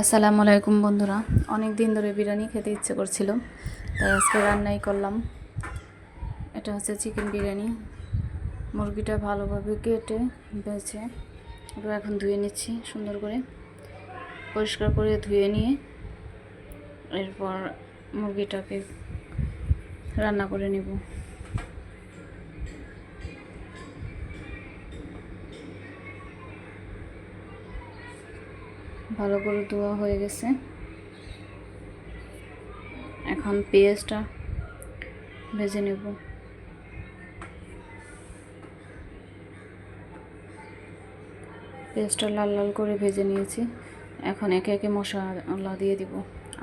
আসসালামু আলাইকুম বন্ধুরা। অনেক দিন ধরে বিরিয়ানি খেতে ইচ্ছে করছিল, তাই আজকে রান্নাই করলাম। এটা হচ্ছে চিকেন বিরিয়ানি। মুরগিটা ভালোভাবে কেটে বেছে ওটা এখন ধুয়ে নিচ্ছি সুন্দর করে। পরিষ্কার করে ধুয়ে নিয়ে এরপর মুরগিটাকে রান্না করে নেব। ভালো করে ধোয়া হয়ে গেছে। এখন পেঁয়াজটা ভেজে নেব। পেঁয়াজটা লাল লাল করে ভেজে নিয়েছি। এখন একে একে মশলা দিয়ে দিব।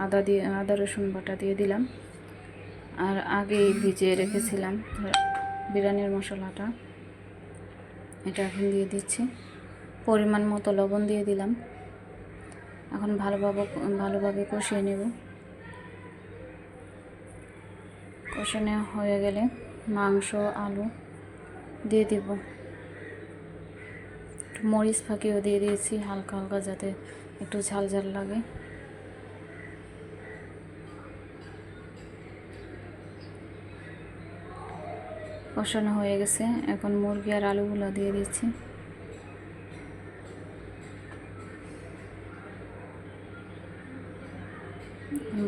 আদা দিয়ে, আদা, রসুন বাটা দিয়ে দিলাম। আর আগেই ভিজিয়ে রেখেছিলাম বিরিয়ানির মশলাটা। এটা এখন দিয়ে দিচ্ছি। পরিমাণ মতো লবণ দিয়ে দিলাম। এখন ভালোভাবে ভালোভাবে কষিয়ে নেব। কষানো হয়ে গেলে মাংস, আলু দিয়ে দেব। একটু মরিচ ফাঁকিও দিয়ে দিয়েছি, হালকা হালকা যাতে একটু ঝাল ঝাল লাগে। কষানো হয়ে গেছে। এখন মুরগি আর আলুগুলো দিয়ে দিচ্ছি।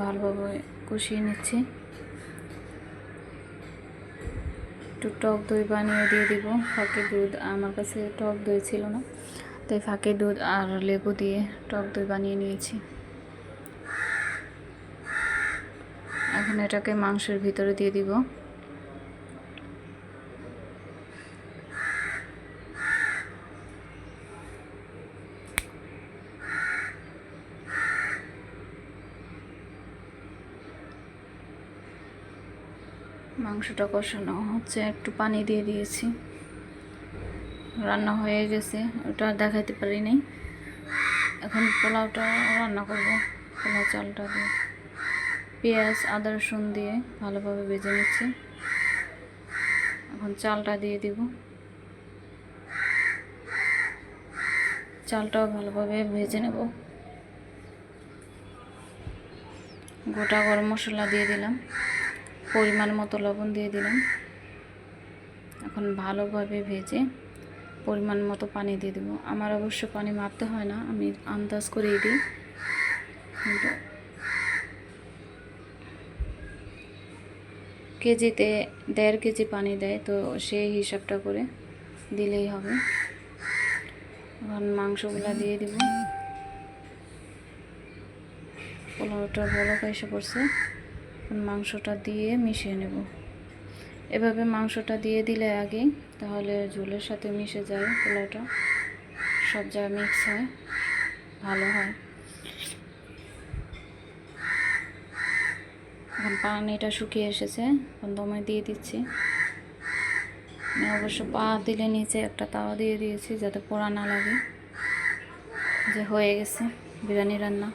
ভালোভাবে কষিয়ে নিচ্ছি। একটু টক দই বানিয়ে দিয়ে দিব। ফাঁকে দুধ, আমার কাছে টক দই ছিল না। তাই ফাঁকে দুধ আর লেবু দিয়ে টক দই বানিয়ে নিয়েছি। এখন এটাকে মাংসের ভিতরে দিয়ে দিব। মাংসটা কষানো হচ্ছে, একটু পানি দিয়ে দিয়েছি। রান্না হয়ে গেছে, ওটা আর দেখাইতে পারি নাই। এখন পোলাওটা রান্না করব, পোলাও চালটা দিয়ে। পেঁয়াজ, আদা, রসুন দিয়ে ভালোভাবে ভেজে নিচ্ছি। এখন চালটা দিয়ে দিব। চালটাও ভালোভাবে ভেজে নেব। গোটা গরম মশলা দিয়ে দিলাম। পরিমাণ মতো লবণ দিয়ে দিলাম। এখন ভালোভাবে ভেজে পরিমাণ মতো পানি দিয়ে দেবো। আমার অবশ্য পানি মারতে হয় না, আমি আন্দাজ করেই দিই। কেজিতে দেড় কেজি পানি দেয়, তো সেই হিসাবটা করে দিলেই হবে। এখন মাংসগুলা দিয়ে দিব। পোলাওটা বড় পয়সা পড়ছে। মাংসটা দিয়ে মিশিয়ে নেব। এভাবে মাংসটা দিয়ে দিলে আগে, তাহলে ঝোলের সাথে মিশে যায় পোলাওটা। সব জায়গায় মিক্স হয়, ভালো হয়। এখন পানিটা শুকিয়ে এসেছে, এখন দমে দিয়ে দিচ্ছি। আমি অবশ্য পা দিলে নিচে একটা তাওয়া দিয়ে দিয়েছি যাতে পোড়া না লাগে। যে হয়ে গেছে, বিরিয়ানি রান্না।